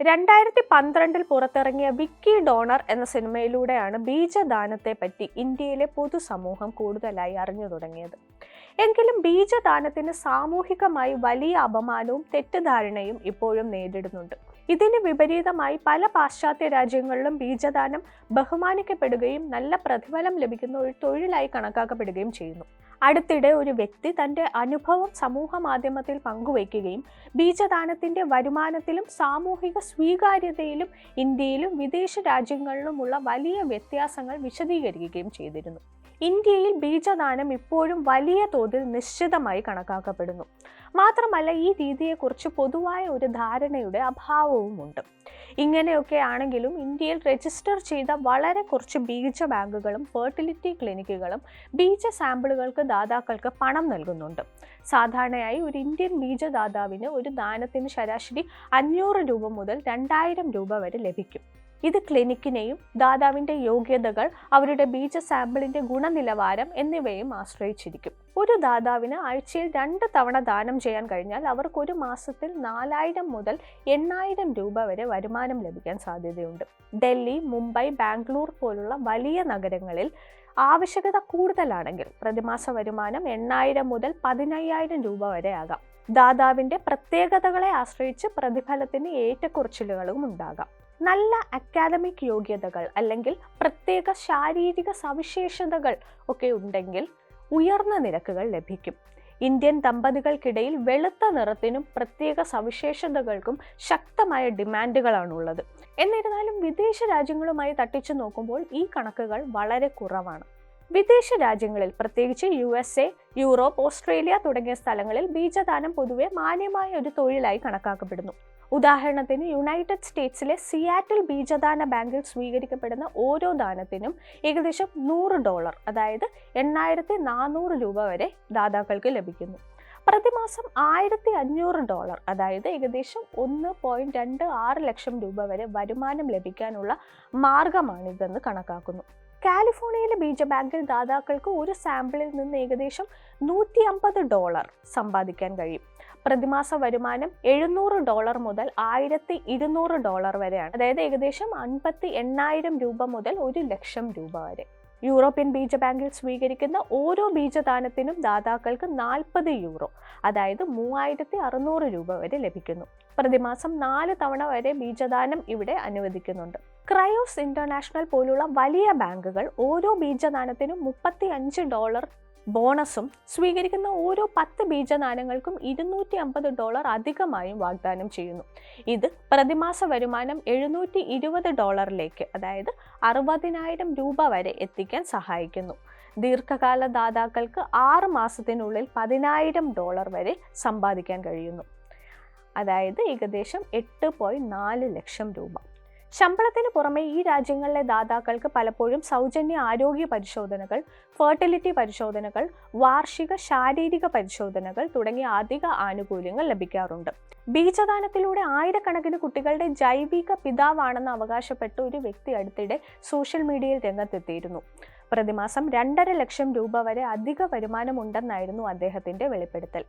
രണ്ടായിരത്തി പന്ത്രണ്ടിൽ പുറത്തിറങ്ങിയ വിക്കി ഡോണർ എന്ന സിനിമയിലൂടെയാണ് ബീജദാനത്തെപ്പറ്റി ഇന്ത്യയിലെ പൊതുസമൂഹം കൂടുതലായി അറിഞ്ഞു തുടങ്ങിയത്. എങ്കിലും ബീജദാനത്തിന് സാമൂഹികമായി വലിയ അപമാനവും തെറ്റിദ്ധാരണയും ഇപ്പോഴും നേരിടുന്നുണ്ട്. ഇതിന് വിപരീതമായി പല പാശ്ചാത്യ രാജ്യങ്ങളിലും ബീജദാനം ബഹുമാനിക്കപ്പെടുകയും നല്ല പ്രതിഫലം ലഭിക്കുന്ന ഒരു തൊഴിലായി കണക്കാക്കപ്പെടുകയും ചെയ്യുന്നു. അടുത്തിടെ ഒരു വ്യക്തി തന്റെ അനുഭവം സമൂഹ മാധ്യമത്തിൽ പങ്കുവയ്ക്കുകയും ബീജദാനത്തിന്റെ വരുമാനത്തിലും സാമൂഹിക സ്വീകാര്യതയിലും ഇന്ത്യയിലും വിദേശ രാജ്യങ്ങളിലുമുള്ള വലിയ വ്യത്യാസങ്ങൾ വിശദീകരിക്കുകയും ചെയ്തിരുന്നു. ഇന്ത്യയിൽ ബീജദാനം ഇപ്പോഴും വലിയ തോതിൽ നിശ്ചിതമായി കണക്കാക്കപ്പെടുന്നു. മാത്രമല്ല ഈ രീതിയെക്കുറിച്ച് പൊതുവായ ഒരു ധാരണയുടെ അഭാവവുമുണ്ട്. ഇങ്ങനെയൊക്കെ ആണെങ്കിലും ഇന്ത്യയിൽ രജിസ്റ്റർ ചെയ്ത വളരെ കുറച്ച് ബീജ ബാങ്കുകളും ഫെർട്ടിലിറ്റി ക്ലിനിക്കുകളും ബീജ സാമ്പിളുകൾക്ക് ദാതാക്കൾക്ക് പണം നൽകുന്നുണ്ട്. സാധാരണയായി ഒരു ഇന്ത്യൻ ബീജദാതാവിന് ഒരു ദാനത്തിന് ശരാശരി അഞ്ഞൂറ് രൂപ മുതൽ രണ്ടായിരം രൂപ വരെ ലഭിക്കും. ഇത് ക്ലിനിക്കിനെയും ദാതാവിന്റെ യോഗ്യതകൾ അവരുടെ ബീജ സാമ്പിളിന്റെ ഗുണനിലവാരം എന്നിവയും ആശ്രയിച്ചിരിക്കും. ഒരു ദാതാവിന് ആഴ്ചയിൽ രണ്ട് തവണ ദാനം ചെയ്യാൻ കഴിഞ്ഞാൽ അവർക്ക് ഒരു മാസത്തിൽ നാലായിരം മുതൽ എണ്ണായിരം രൂപ വരെ വരുമാനം ലഭിക്കാൻ സാധ്യതയുണ്ട്. ഡൽഹി മുംബൈ ബാംഗ്ലൂർ പോലുള്ള വലിയ നഗരങ്ങളിൽ ആവശ്യകത കൂടുതലാണെങ്കിൽ പ്രതിമാസ വരുമാനം എണ്ണായിരം മുതൽ പതിനയ്യായിരം രൂപ വരെ ആകാം. ദാതാവിന്റെ പ്രത്യേകതകളെ ആശ്രയിച്ച് പ്രതിഫലത്തിന് ഏറ്റക്കുറച്ചിലുകളും ഉണ്ടാകാം. നല്ല അക്കാദമിക് യോഗ്യതകൾ അല്ലെങ്കിൽ പ്രത്യേക ശാരീരിക സവിശേഷതകൾ ഒക്കെ ഉണ്ടെങ്കിൽ ഉയർന്ന നിരക്കുകൾ ലഭിക്കും. ഇന്ത്യൻ ദമ്പതികൾക്കിടയിൽ വെളുത്ത നിറത്തിനും പ്രത്യേക സവിശേഷതകൾക്കും ശക്തമായ ഡിമാൻഡുകളാണുള്ളത്. എന്നിരുന്നാലും വിദേശ രാജ്യങ്ങളുമായി തട്ടിച്ചു നോക്കുമ്പോൾ ഈ കണക്കുകൾ വളരെ കുറവാണ്. വിദേശ രാജ്യങ്ങളിൽ പ്രത്യേകിച്ച് U S A Europe Australia തുടങ്ങിയ സ്ഥലങ്ങളിൽ ബീജദാനം പൊതുവെ മാന്യമായ ഒരു തൊഴിലായി കണക്കാക്കപ്പെടുന്നു. ഉദാഹരണത്തിന് യുണൈറ്റഡ് സ്റ്റേറ്റ്സിലെ സിയാറ്റിൽ ബീജദാന ബാങ്കിൽ സ്വീകരിക്കപ്പെടുന്ന ഓരോ ദാനത്തിനും ഏകദേശം നൂറ് ഡോളർ അതായത് എണ്ണായിരത്തി നാനൂറ് രൂപ വരെ ദാതാക്കൾക്ക് ലഭിക്കുന്നു. പ്രതിമാസം ആയിരത്തി അഞ്ഞൂറ് ഡോളർ അതായത് ഏകദേശം ഒന്ന് പോയിന്റ് രണ്ട് ആറ് ലക്ഷം രൂപ വരെ വരുമാനം ലഭിക്കാനുള്ള മാർഗമാണിതെന്ന് കണക്കാക്കുന്നു. കാലിഫോർണിയയിലെ ബീജ ബാങ്കിൽ ദാതാക്കൾക്ക് ഒരു സാമ്പിളിൽ നിന്ന് ഏകദേശം നൂറ്റി അമ്പത് ഡോളർ സമ്പാദിക്കാൻ കഴിയും. പ്രതിമാസ വരുമാനം എഴുന്നൂറ് ഡോളർ മുതൽ ആയിരത്തി ഇരുന്നൂറ് ഡോളർ വരെയാണ്. അതായത് ഏകദേശം അൻപത്തി എണ്ണായിരം രൂപ മുതൽ ഒരു ലക്ഷം രൂപ വരെ. യൂറോപ്യൻ ബീജ ബാങ്കിൽ സ്വീകരിക്കുന്ന ഓരോ ബീജദാനത്തിനും ദാതാക്കൾക്ക് നാൽപ്പത് യൂറോ അതായത് മൂവായിരത്തി അറുന്നൂറ് രൂപ വരെ ലഭിക്കുന്നു. പ്രതിമാസം നാല് തവണ വരെ ബീജദാനം ഇവിടെ അനുവദിക്കുന്നുണ്ട്. ക്രയോസ് ഇന്റർനാഷണൽ പോലുള്ള വലിയ ബാങ്കുകൾ ഓരോ ബീജദാനത്തിനും മുപ്പത്തി അഞ്ച് ഡോളർ ബോണസും സ്വീകരിക്കുന്ന ഓരോ പത്ത് ബീജദാനങ്ങൾക്കും ഇരുന്നൂറ്റി അമ്പത് ഡോളർ അധികമായും വാഗ്ദാനം ചെയ്യുന്നു. ഇത് പ്രതിമാസ വരുമാനം എഴുന്നൂറ്റി ഇരുപത് ഡോളറിലേക്ക് അതായത് അറുപതിനായിരം രൂപ വരെ എത്തിക്കാൻ സഹായിക്കുന്നു. ദീർഘകാല ദാതാക്കൾക്ക് ആറ് മാസത്തിനുള്ളിൽ പതിനായിരം ഡോളർ വരെ സമ്പാദിക്കാൻ കഴിയുന്നു. അതായത് ഏകദേശം എട്ട് പോയിന്റ് നാല് ലക്ഷം രൂപ. ശമ്പളത്തിന് പുറമെ ഈ രാജ്യങ്ങളിലെ ദാതാക്കൾക്ക് പലപ്പോഴും സൗജന്യ ആരോഗ്യ പരിശോധനകൾ ഫെർട്ടിലിറ്റി പരിശോധനകൾ വാർഷിക ശാരീരിക പരിശോധനകൾ തുടങ്ങിയ അധിക ആനുകൂല്യങ്ങൾ ലഭിക്കാറുണ്ട്. ബീജദാനത്തിലൂടെ ആയിരക്കണക്കിന് കുട്ടികളുടെ ജൈവിക പിതാവാണെന്ന് അവകാശപ്പെട്ട ഒരു വ്യക്തി അടുത്തിടെ സോഷ്യൽ മീഡിയയിൽ രംഗത്തെത്തിയിരുന്നു. പ്രതിമാസം രണ്ടര ലക്ഷം രൂപ വരെ അധിക വരുമാനമുണ്ടെന്നായിരുന്നു അദ്ദേഹത്തിന്റെ വെളിപ്പെടുത്തൽ.